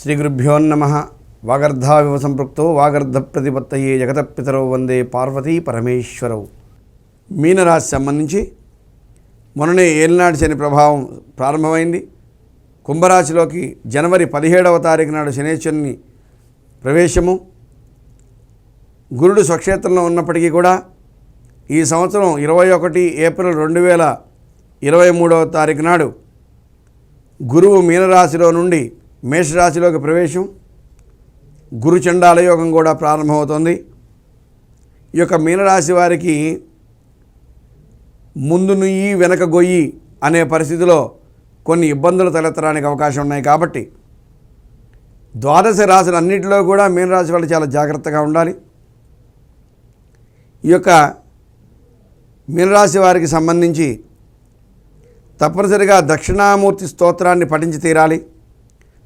శ్రీ గురుభ్యోన్నమ వాగర్ధావివ సంపృక్తో వాగర్ధ ప్రతిపత్తయే జగతపితరౌ వందే పార్వతీ పరమేశ్వరవు మీనరాశి సంబంధించి మొన్ననే ఏలినాడు శని ప్రభావం ప్రారంభమైంది. కుంభరాశిలోకి జనవరి పదిహేడవ తారీఖు నాడు శనేశ్వరుని ప్రవేశము. గురుడు స్వక్షేత్రంలో ఉన్నప్పటికీ కూడా ఈ సంవత్సరం ఇరవై ఒకటి ఏప్రిల్ రెండు వేల ఇరవై మూడవ తారీఖు నాడు గురువు మీనరాశిలో నుండి మేషరాశిలోకి ప్రవేశం. గురుచండాల యోగం కూడా ప్రారంభమవుతుంది. ఈ యొక్క మీనరాశి వారికి ముందు నుయ్యి వెనక గొయ్యి అనే పరిస్థితిలో కొన్ని ఇబ్బందులు తలెత్తడానికి అవకాశం ఉన్నాయి కాబట్టి ద్వాదశ రాశులు అన్నింటిలో కూడా మీనరాశి వాళ్ళు చాలా జాగ్రత్తగా ఉండాలి. ఈ యొక్క మీనరాశి వారికి సంబంధించి తప్పనిసరిగా దక్షిణామూర్తి స్తోత్రాన్ని పఠించి తీరాలి.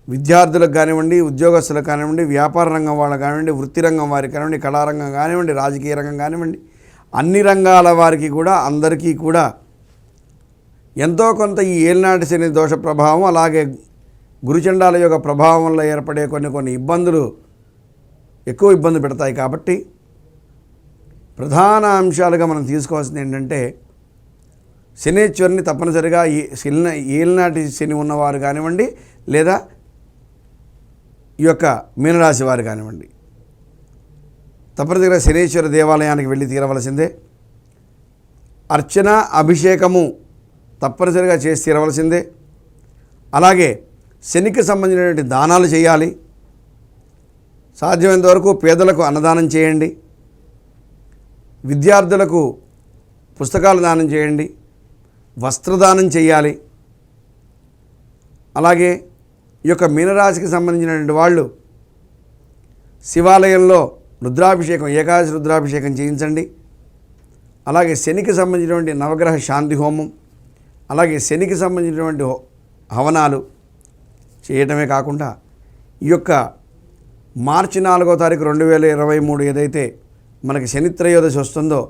విద్యార్థులకు కానివ్వండి ఉద్యోగస్తులకు కానివ్వండి వ్యాపార రంగం వాళ్ళకు కానివ్వండి వృత్తి రంగం వారికి కానివ్వండి కళారంగం కానివ్వండి రాజకీయ రంగం కానివ్వండి అన్ని రంగాల వారికి కూడా అందరికీ కూడా ఎంతో కొంత ఈ ఏలినాటి శని దోష ప్రభావం అలాగే గురుచండాల యొక్క ప్రభావం వల్ల ఏర్పడే కొన్ని కొన్ని ఇబ్బందులు ఎక్కువ ఇబ్బంది పెడతాయి కాబట్టి ప్రధాన అంశాలుగా మనం తీసుకోవాల్సింది ఏంటంటే శనేశ్వరిని తప్పనిసరిగా ఈ ఏలినాటి శని ఉన్నవారు కానివ్వండి లేదా ఈ యొక్క మీనరాశి వారు కానివ్వండి. తప్పనిసరిగా శనీశ్వర దేవాలయానికి వెళ్ళి తీరవలసిందే. అర్చన అభిషేకము తప్పనిసరిగా చేసి తీరవలసిందే. అలాగే శనికి సంబంధించినటువంటి దానాలు చేయాలి. సాధ్యమైనంత వరకు పేదలకు అన్నదానం చేయండి. విద్యార్థులకు పుస్తకాలు దానం చేయండి. వస్త్రదానం చేయాలి. అలాగే ఈ యొక్క మీనరాశికి సంబంధించినటువంటి వాళ్ళు శివాలయంలో రుద్రాభిషేకం ఏకాదశి రుద్రాభిషేకం చేయించండి. అలాగే శనికి సంబంధించినటువంటి నవగ్రహ శాంతి హోమం అలాగే శనికి సంబంధించినటువంటి హవనాలు చేయటమే కాకుండా ఈ యొక్క మార్చి నాలుగో తారీఖు రెండు వేల ఇరవై మూడు ఏదైతే మనకి శనిత్రయోదశి వస్తుందో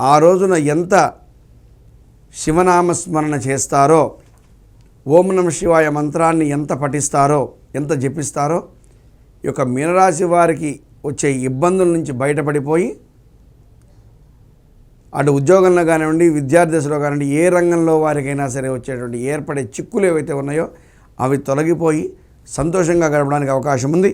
ఆ రోజున ఎంత శివనామస్మరణ చేస్తారో ఓం నమ శివాయ మంత్రాన్ని ఎంత పఠిస్తారో ఎంత జపిస్తారో ఈ యొక్క మీనరాశి వారికి వచ్చే ఇబ్బందుల నుంచి బయటపడిపోయి అటు ఉద్యోగంలో కానివ్వండి విద్యార్థి దశలో కానివ్వండి ఏ రంగంలో వారికైనా సరే వచ్చేటువంటి ఏర్పడే చిక్కులు ఏవైతే ఉన్నాయో అవి తొలగిపోయి సంతోషంగా గడపడానికి అవకాశం ఉంది.